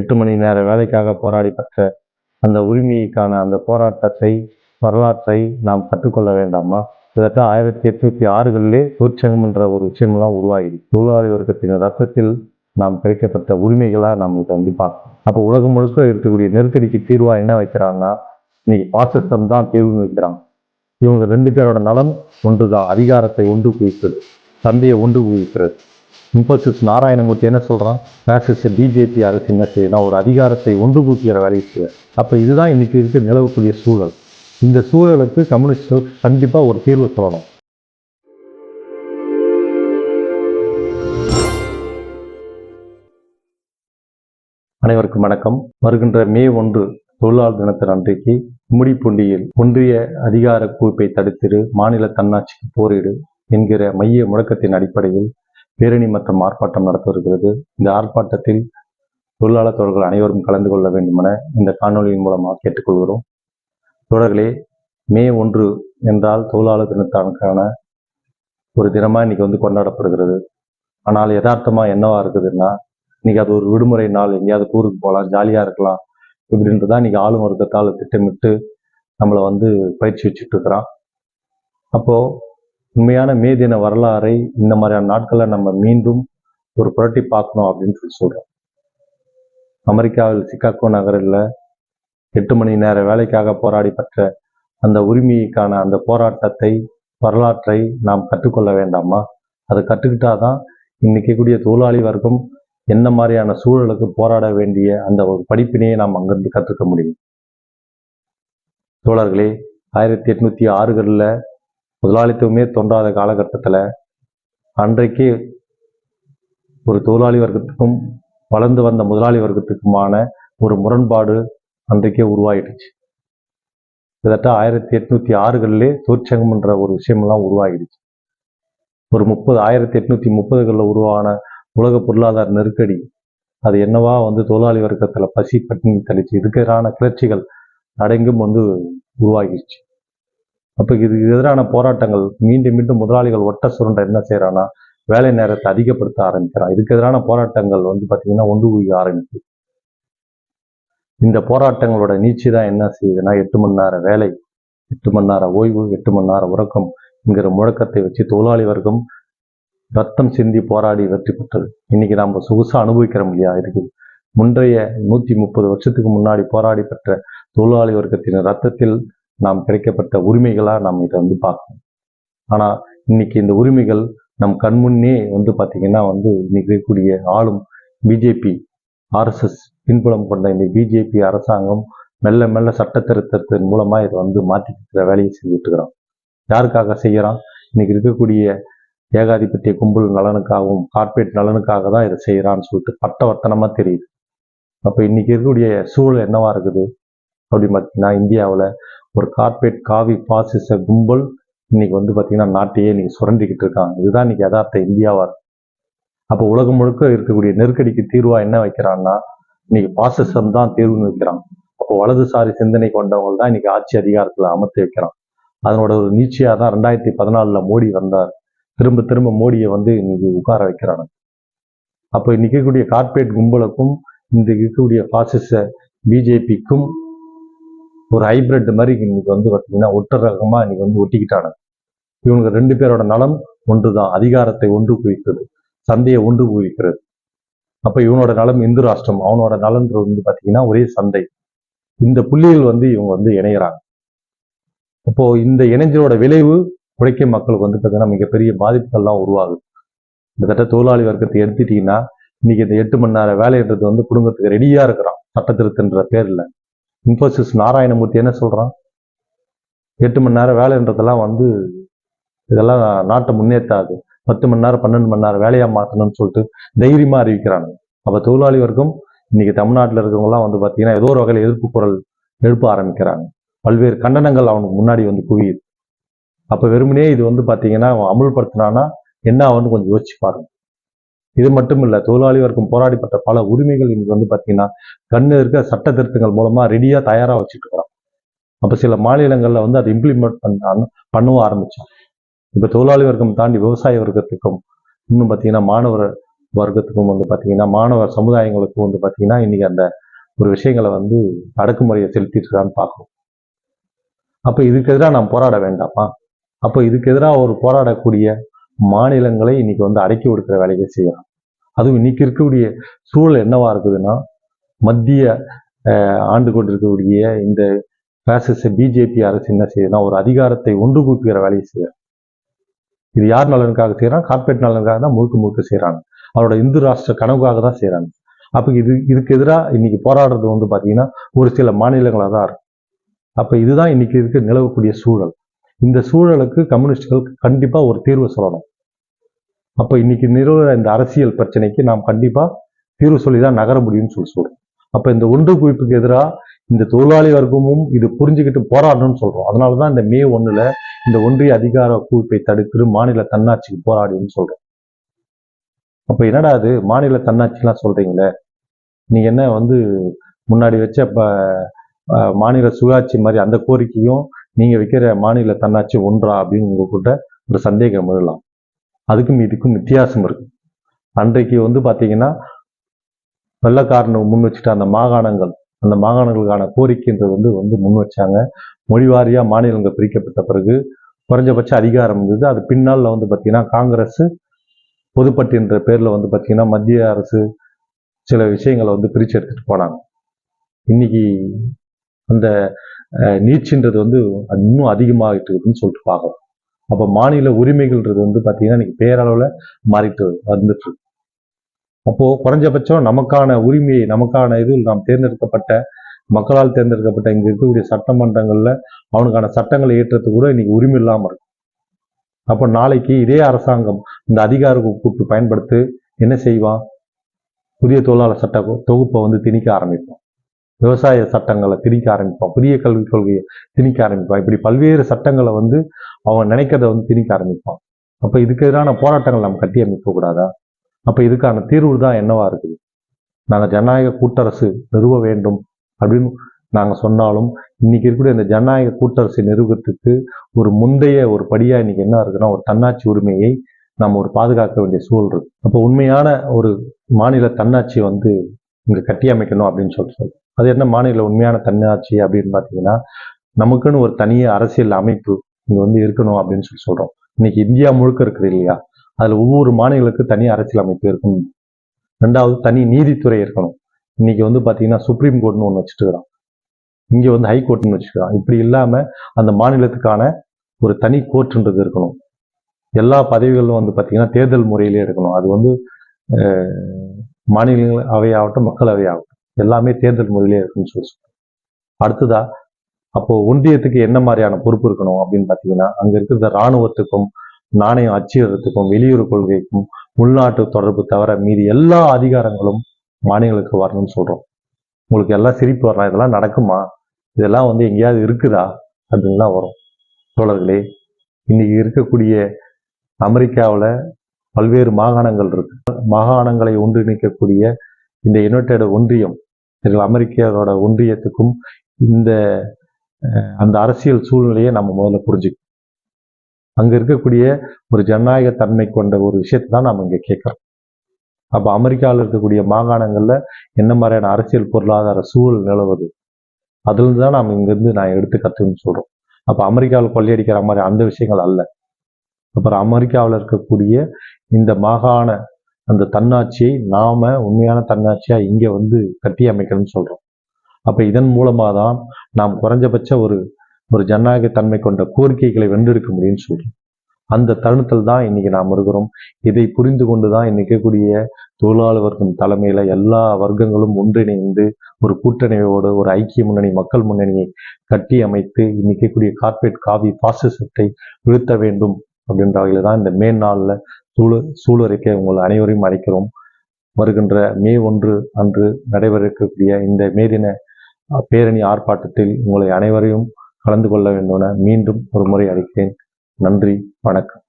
எட்டு மணி நேர வேலைக்காக போராடி பெற்ற அந்த உரிமைக்கான அந்த போராட்டத்தை வரலாற்றை நாம் கற்றுக்கொள்ள வேண்டாமா? கிட்டத்தட்ட ஆயிரத்தி எட்நூத்தி ஆறுகளிலே தொழிற்சங்கம் என்ற ஒரு விஷயம்லாம் உருவாகி தொழிலாளி வர்க்கத்தின் ரத்தத்தில் நாம் கிடைக்கப்பட்ட உரிமைகளா நாம் இதை வந்து பார்க்கணும். அப்போ உலகம் முழுக்க இருக்கக்கூடிய நெருக்கடிக்கு தீர்வா என்ன வைக்கிறாங்கன்னா இன்னைக்கு பாசிசம் தான் தீர்வு வைக்கிறாங்க இவங்க ரெண்டு பேரோட நலன் ஒன்றுதான் அதிகாரத்தை ஒன்று குவித்தது சந்தையை ஒன்று குவிக்கிறது. இன்போசிஸ் நாராயணமூர்த்தி என்ன சொல்றான்? பேசிஸ்ட் பிஜேபி அரசு என்ன செய்யணும் ஒரு அதிகாரத்தை ஒன்று குவிக்கிற வேலையை செய்வேன். அப்போ இதுதான் இன்னைக்கு இருக்க நிலவக்கூடிய சூழல். இந்த சூழலுக்கு கம்யூனிஸ்ட் கண்டிப்பா ஒரு தீர்வு சொல்லணும். அனைவருக்கும் வணக்கம். வருகின்ற மே ஒன்று தொழிலாளர் தினத்தின் அன்றைக்கு கும்மிடிப்பூண்டியில் ஒன்றிய அதிகார குவிப்பை தடுத்திரு மாநில தன்னாட்சிக்கு போரிடு என்கிற மைய முழக்கத்தின் அடிப்படையில் பேரணி மற்றும் ஆர்ப்பாட்டம் நடத்தவிருக்கிறது. இந்த ஆர்ப்பாட்டத்தில் தொழிலாளர் தோழர்கள் அனைவரும் கலந்து கொள்ள வேண்டுமென இந்த காணொலியின் மூலமாக கேட்டுக்கொள்கிறோம். தோழர்களே மே ஒன்று என்றால் தொழிலாளர் தினத்தானுக்கான ஒரு தினமாக இன்னைக்கு வந்து கொண்டாடப்படுகிறது. ஆனால் யதார்த்தமாக என்னவா இருக்குதுன்னா இன்னைக்கு அது ஒரு விடுமுறை நாள் எங்கேயாவது ஊருக்கு போகலாம் ஜாலியாக இருக்கலாம் இப்படின்றதான் இன்னைக்கு ஆளும் வர்க்கத்தால் திட்டமிட்டு நம்மளை வந்து பயிற்சி வச்சுட்டு இருக்கிறான். அப்போது உண்மையான மே தின வரலாறை இந்த மாதிரியான நாட்களை நம்ம மீண்டும் ஒரு புரட்டி பார்க்கணும் அப்படின்னு சொல்லி சொல்கிறோம் அமெரிக்காவில் சிக்காகோ நகரில் எட்டு மணி நேர வேலைக்காக போராடி பெற்ற அந்த உரிமைக்கான அந்த போராட்டத்தை வரலாற்றை நாம் கற்றுக்கொள்ள வேண்டாமா? அதை கற்றுக்கிட்டாதான் இன்னைக்கு கூடிய தொழிலாளி வர்க்கம் என்ன மாதிரியான சூழலுக்கு போராட வேண்டிய அந்த ஒரு படிப்பினையை நாம் அங்கிருந்து கற்றுக்க முடியும். தோழர்களே ஆயிரத்தி எட்நூத்தி ஆறுகளில் முதலாளித்துவமே தோன்றாத காலகட்டத்தில் அன்றைக்கு ஒரு தொழிலாளி வர்க்கத்துக்கும் வளர்ந்து வந்த முதலாளி வர்க்கத்துக்குமான ஒரு முரண்பாடு அன்றைக்கே உருவாகிடுச்சு கிட்டத்தட்ட ஆயிரத்தி எட்நூத்தி ஆறுகளிலே தொழிற்சங்கம் என்ற ஒரு விஷயமெல்லாம் உருவாகிடுச்சு. ஒரு முப்பது ஆயிரத்தி எட்நூத்தி முப்பதுகளில் உருவான உலக பொருளாதார நெருக்கடி அது என்னவா வந்து தொழிலாளி வர்க்கத்தில் பசி பட்டினி தெளிச்சு இதுக்கான கிளர்ச்சிகள் அடங்கும் வந்து உருவாகிடுச்சு. அப்போ இதுக்கு எதிரான போராட்டங்கள் மீண்டும் மீண்டும் முதலாளிகள் ஒட்ட சுருண்ட என்ன செய்யறான்னா வேலை நேரத்தை அதிகப்படுத்த ஆரம்பிக்கிறான். இதுக்கு எதிரான போராட்டங்கள் வந்து பாத்தீங்கன்னா ஒன்று குவிக்க ஆரம்பிக்குது. இந்த போராட்டங்களோட நீச்சி தான் என்ன செய்யுதுன்னா எட்டு மணி நேரம் வேலை எட்டு மணி நேரம் ஓய்வு எட்டு மணி நேரம் உறக்கம் என்கிற முழக்கத்தை வச்சு தொழிலாளி வர்க்கம் ரத்தம் சிந்தி போராடி வெற்றி பெற்றது. இன்னைக்கு நாம் சொகுசாக அனுபவிக்கிற முடியா இருக்கு முந்தைய நூத்தி முப்பது வருஷத்துக்கு முன்னாடி போராடி பெற்ற தொழிலாளி வர்க்கத்தின் ரத்தத்தில் நாம் கிடைக்கப்பட்ட உரிமைகளாக நாம் இதை வந்து பார்க்கணும். ஆனால் இன்னைக்கு இந்த உரிமைகள் நம் கண்முன்னே வந்து பார்த்திங்கன்னா வந்து இன்னைக்கு இருக்கக்கூடிய ஆளும் பிஜேபி ஆர்எஸ்எஸ் பின்புலம் கொண்ட இந்த பிஜேபி அரசாங்கம் மெல்ல மெல்ல சட்ட திருத்தத்தின் மூலமாக இதை வந்து மாற்றிக்கிற வேலையை செஞ்சுட்டு இருக்கிறோம் யாருக்காக செய்கிறான் இன்னைக்கு இருக்கக்கூடிய ஏகாதிபத்திய கும்பல் நலனுக்காகவும் கார்ப்பரேட் நலனுக்காக தான் இதை செய்கிறான்னு சொல்லிட்டு பட்டவர்த்தனமாக தெரியுது. அப்போ இன்னைக்கு இருக்கக்கூடிய சூழல் என்னவா இருக்குது? அப்படின்னு பார்த்தீங்கன்னா இந்தியாவில் ஒரு கார்ப்பரேட் காவி பாசிச கும்பல் இன்னைக்கு வந்து பார்த்தீங்கன்னா நாட்டையே இன்னைக்கு சுரண்டிக்கிட்டு இருக்காங்க. இதுதான் இன்னைக்கு யதார்த்த இந்தியாவா இருக்கு அப்போ உலகம் முழுக்க இருக்கக்கூடிய நெருக்கடிக்கு தீர்வா என்ன வைக்கிறான்னா இன்னைக்கு பாசிசம் தான் தீர்வுன்னு வைக்கிறான் அப்போ வலதுசாரி சிந்தனை கொண்டவங்க தான் இன்னைக்கு ஆட்சி அதிகாரத்துல அமர்த்தி வைக்கிறான் அதனோட ஒரு நீட்சியா தான் ரெண்டாயிரத்தி பதினாலுல மோடி வந்தார். திரும்ப திரும்ப மோடியை வந்து இன்னைக்கு உட்கார வைக்கிறாங்க. அப்போ இன்னைக்கு இருக்கக்கூடிய கார்ப்பரேட் கும்பலுக்கும் இந்த இருக்கக்கூடிய பாசிச பிஜேபிக்கும் ஒரு ஹைபிரிட் மாதிரி இன்னைக்கு வந்து பார்த்தீங்கன்னா ஒட்ட ரகமாக இன்னைக்கு வந்து ஒட்டிக்கிட்டானுங்க இவங்க ரெண்டு பேரோட நலம் ஒன்றுதான் அதிகாரத்தை ஒன்று குவிக்கிறது சந்தையை ஒன்று குவிக்கிறது. அப்ப இவனோட நலம் இந்து ராஷ்டிரம் அவனோட நலன்றது வந்து பாத்தீங்கன்னா ஒரே சந்தை. இந்த புள்ளிகள் வந்து இவங்க வந்து இணைகிறாங்க அப்போ இந்த இணைஞ்சலோட விளைவு உழைக்கும் மக்களுக்கு வந்து பார்த்தீங்கன்னா மிகப்பெரிய பாதிப்புகள்லாம் உருவாகுது. கிட்டத்தட்ட தொழிலாளி வர்க்கத்தை எடுத்துட்டீங்கன்னா இன்னைக்கு இந்த எட்டு மணி நேரம் வேலைன்றது வந்து குடும்பத்துக்கு ரெடியா இருக்கிறான். சட்டத்திருத்தன்ற பேர்ல. இன்ஃபோசிஸ் நாராயணமூர்த்தி என்ன சொல்கிறான் எட்டு மணி நேரம் வேலைன்றதெல்லாம் வந்து இதெல்லாம் நாட்டை முன்னேற்றாது. பத்து மணி நேரம் பன்னெண்டு மணி நேரம் வேலையாக மாற்றணும்னு சொல்லிட்டு தைரியமாக அறிவிக்கிறாங்க. அப்போ தொழிலாளி வர்க்கம் இன்னைக்கு தமிழ்நாட்டில் இருக்கிறவங்களாம் வந்து பார்த்தீங்கன்னா ஏதோ ஒரு வகையில் எதிர்ப்பு குரல் எழுப்ப ஆரம்பிக்கிறாங்க. பல்வேறு கண்டனங்கள் அவனுக்கு முன்னாடி வந்து குவியுது. அப்போ வெறுமனே இது வந்து பார்த்தீங்கன்னா அவன் அமுல்படுத்தினானா என்ன அவனு கொஞ்சம் யோசிச்சு பாருங்க. இது மட்டும் இல்லை தொழிலாளி வர்க்கம் போராடிப்பட்ட பல உரிமைகள் இன்னைக்கு வந்து பாத்தீங்கன்னா கண்ணு இருக்க சட்ட திருத்தங்கள் மூலமா ரெடியா தயாரா வச்சுட்டு இருக்கிறோம் அப்ப சில மாநிலங்கள்ல வந்து அதை இம்ப்ளிமெண்ட் பண்ண பண்ணவும் ஆரம்பிச்சான் இப்போ தொழிலாளி வர்க்கம் தாண்டி விவசாய வர்க்கத்துக்கும் இன்னும் பாத்தீங்கன்னா மாணவர் வர்க்கத்துக்கும் வந்து பார்த்தீங்கன்னா மாணவர் சமுதாயங்களுக்கும் வந்து பார்த்தீங்கன்னா இன்னைக்கு அந்த ஒரு விஷயங்களை வந்து அடக்குமுறையை செலுத்திட்டு இருக்கான்னு பார்க்கணும் அப்போ இதுக்கு எதிராக நாம் போராட வேண்டாமா? அப்போ இதுக்கு எதிராக ஒரு போராடக்கூடிய மாநிலங்களை இன்னைக்கு வந்து அடக்கி ஒடுக்கிற வேலையை செய்யலாம். அதுவும் இன்னைக்கு இருக்கக்கூடிய சூழல் என்னவா இருக்குதுன்னா மத்திய ஆண்டு கொண்டிருக்கக்கூடிய இந்த பேசஸ் பிஜேபி அரசு என்ன செய்யுதுன்னா ஒரு அதிகாரத்தை ஒன்று குவிக்கிற வேலையை செய்யும் இது யார் நலனுக்காக செய்யறான் கார்பரேட் நலனுக்காக தான் முழுக்க முழுக்க செய்யறாங்க அவரோட இந்து ராஷ்டிர கனவுக்காக தான் செய்யறாங்க அப்போ இது இதுக்கு எதிராக இன்னைக்கு போராடுறது வந்து பாத்தீங்கன்னா ஒரு சில மாநிலங்களாக தான் இருக்கும் அப்ப இதுதான் இன்னைக்கு இருக்க நிலவக்கூடிய சூழல். இந்த சூழலுக்கு கம்யூனிஸ்டுகள் கண்டிப்பா ஒரு தீர்வு சொல்லணும். அப்போ இன்னைக்கு நிறுவன இந்த அரசியல் பிரச்சனைக்கு நாம் கண்டிப்பாக தீர்வு சொல்லி தான் நகர முடியும்னு சொல்லி சொல்கிறோம் அப்போ இந்த ஒன்று குவிப்புக்கு எதிராக இந்த தொழிலாளி வர்க்கமும் இது புரிஞ்சுக்கிட்டு போராடணும்னு சொல்கிறோம் அதனால தான் இந்த மே ஒன்றில் இந்த ஒன்றிய அதிகார குவிப்பை தடுத்து மாநில தன்னாட்சிக்கு போராடின்னு சொல்கிறோம் அப்போ என்னடா அது? மாநில தன்னாட்சிலாம் சொல்றீங்களே? நீங்கள் என்ன வந்து முன்னாடி வச்ச ப மாநில சுயாட்சி மாதிரி அந்த கோரிக்கையும் நீங்கள் வைக்கிற மாநில தன்னாட்சி ஒன்றா அப்படின்னு உங்ககிட்ட ஒரு சந்தேகம் எழலாம் அதுக்கும் இதுக்கும் வித்தியாசம் இருக்கு. அன்றைக்கு வந்து பார்த்தீங்கன்னா வெள்ளக்காரனை முன் வச்சுட்டு அந்த மாகாணங்கள் அந்த மாகாணங்களுக்கான கோரிக்கைன்றது வந்து வந்து முன் வச்சாங்க. மொழிவாரியாக மாநிலங்கள் பிரிக்கப்பட்ட பிறகு குறைஞ்சபட்ச அதிகாரம் இருந்தது. அது பின்னால் வந்து பார்த்திங்கன்னா காங்கிரஸ் பொதுப்பட்டின்ற பேரில் வந்து பார்த்திங்கன்னா மத்திய அரசு சில விஷயங்களை வந்து பிரித்து எடுத்துகிட்டு போனாங்க. இன்னைக்கு அந்த அஹ், வந்து இன்னும் அதிகமாகிட்டு இருக்குதுன்னு சொல்லிட்டு பார்க்கலாம் அப்போ மாநில உரிமைகள்ன்றது வந்து பார்த்தீங்கன்னா இன்னைக்கு பேரளவில் மாறிட்டு வந்துட்டு அப்போது குறைஞ்சபட்சம் நமக்கான உரிமையை நமக்கான இது நாம் தேர்ந்தெடுக்கப்பட்ட மக்களால் தேர்ந்தெடுக்கப்பட்ட இங்கே இருக்கக்கூடிய சட்டமன்றங்களில் அவனுக்கான சட்டங்களை ஏற்றத்துக்கு கூட இன்னைக்கு உரிமை இல்லாமல் இருக்கும் அப்போ நாளைக்கு இதே அரசாங்கம் இந்த அதிகார கூட்டு பயன்படுத்தி என்ன செய்வான்? புதிய தொழிலாளர் சட்ட தொகுப்பை வந்து திணிக்க ஆரம்பிப்போம் விவசாய சட்டங்களை திணிக்க ஆரம்பிப்பான் புதிய கல்விக் கொள்கையை திணிக்க ஆரம்பிப்பான் இப்படி பல்வேறு சட்டங்களை வந்து அவன் நினைக்கிறத வந்து திணிக்க ஆரம்பிப்பான் அப்போ இதுக்கு எதிரான போராட்டங்கள் நம்ம கட்டி அமைக்கக்கூடாதா அப்போ இதுக்கான தீர்வு தான் என்னவா இருக்குது? நாங்கள் ஜனநாயக கூட்டரசு நிறுவ வேண்டும் அப்படின்னு நாங்கள் சொன்னாலும் இன்னைக்கு இருக்கக்கூடிய இந்த ஜனநாயக கூட்டரசு நிறுவனத்துக்கு ஒரு முந்தைய ஒரு படியாக இன்னைக்கு என்ன இருக்குன்னா ஒரு தன்னாட்சி உரிமையை நம்ம ஒரு பாதுகாக்க வேண்டிய சூழல் இருக்கு. அப்போ உண்மையான ஒரு மாநில தன்னாட்சி வந்து இங்கே கட்டி அமைக்கணும் அப்படின்னு சொல்லி சொல்றோம் அது என்ன மாநில உண்மையான தன்னாட்சி அப்படின்னு பார்த்தீங்கன்னா நமக்குன்னு ஒரு தனிய அரசியல் அமைப்பு இங்கே வந்து இருக்கணும் அப்படின்னு சொல்லி சொல்றோம். இன்னைக்கு இந்தியா முழுக்க இருக்குது இல்லையா? அதில் ஒவ்வொரு மாநிலங்களுக்கு தனி அரசியல் அமைப்பு இருக்கணும். ரெண்டாவது தனி நீதித்துறை இருக்கணும். இன்னைக்கு வந்து பார்த்தீங்கன்னா சுப்ரீம் கோர்ட்னு ஒன்று வச்சுட்டுக்கிறோம் இங்கே வந்து ஹை கோர்ட்னு இப்படி இல்லாம அந்த மாநிலத்துக்கான ஒரு தனி கோர்ட்ன்றது இருக்கணும். எல்லா பதவிகளும் வந்து பார்த்தீங்கன்னா தேர்தல் முறையிலே எடுக்கணும். அது வந்து அஹ், மாநில அவையாகட்டும் மக்கள் எல்லாமே தேர்தல் முறையிலே இருக்குன்னு சொல்லி சொல்றேன் அடுத்ததா அப்போ ஒன்றியத்துக்கு என்ன மாதிரியான பொறுப்பு இருக்கணும் அப்படின்னு பாத்தீங்கன்னா அங்க இருக்கிற இராணுவத்துக்கும் நாணயம் அச்சிடுறதுக்கும் வெளியுறவு கொள்கைக்கும் உள்நாட்டு தொடர்பு தவிர மீதி எல்லா அதிகாரங்களும் மாநிலங்களுக்கு வரணும்னு சொல்றோம். உங்களுக்கு எல்லாம் சிரிப்பு வரலாம். இதெல்லாம் நடக்குமா? இதெல்லாம் வந்து எங்கேயாவது இருக்குதா? அப்படின்லாம் வரும். தோழர்களே இன்னைக்கு இருக்கக்கூடிய அமெரிக்காவில் பல்வேறு மாகாணங்கள் இருக்கு. மாகாணங்களை ஒன்றிணைக்கக்கூடிய இந்த யுனைடெட் ஒன்றியம் அமெரிக்காவோட ஒன்றியத்துக்கும் இந்த அந்த அரசியல் சூழ்நிலையை நம்ம முதல்ல புரிஞ்சுக்கணும். அங்க இருக்கக்கூடிய ஒரு ஜனநாயக தன்மை கொண்ட ஒரு விஷயத்தை தான் நம்ம இங்கே கேட்கிறோம். அப்ப அமெரிக்காவில் இருக்கக்கூடிய மாகாணங்கள்ல என்ன மாதிரியான அரசியல் பொருளாதார சூழல் நிலவுது? அதுலேருந்து தான் நாம் இங்கேருந்து நான் எடுத்து கற்றுன்னு சொல்றோம். அப்ப அமெரிக்காவில் கொள்ளையடிக்கிற மாதிரி அந்த விஷயங்கள் அல்ல. அப்புறம் அமெரிக்காவில் இருக்கக்கூடிய இந்த மாகாண அந்த தன்னாட்சியை நாம உண்மையான தன்னாட்சியா இங்க வந்து கட்டி அமைக்கணும்னு சொல்றோம். அப்ப இதன் மூலமா தான் நாம் குறைஞ்சபட்ச ஒரு ஒரு ஜனநாயக தன்மை கொண்ட கோரிக்கைகளை வென்றெடுக்க முடியும்னு சொல்றோம். அந்த தருணத்தில் தான் இன்னைக்கு நாம் இருக்கிறோம். இதை புரிந்து கொண்டு தான் இன்னைக்கு கூடிய தொழிலாளர் வர்க்கம் தலைமையில எல்லா வர்க்கங்களும் ஒன்றிணைந்து ஒரு கூட்டணியோடு ஒரு ஐக்கிய முன்னணி மக்கள் முன்னணியை கட்டி அமைத்து இன்னைக்கு கூடிய கார்பரேட் காவி பாசிசத்தை வீழ்த்த வேண்டும் அப்படின்ற வகையில் தான் இந்த மே நாளில் சூழ சூழறிக்கை உங்கள் அனைவரையும் அழைக்கிறோம். வருகின்ற மே ஒன்று அன்று நடைபெற இருக்கக்கூடிய இந்த மேதின பேரணி ஆர்ப்பாட்டத்தில் உங்களை அனைவரையும் கலந்து கொள்ள வேண்டும் என மீண்டும் ஒரு முறை அழைக்கிறேன். நன்றி வணக்கம்.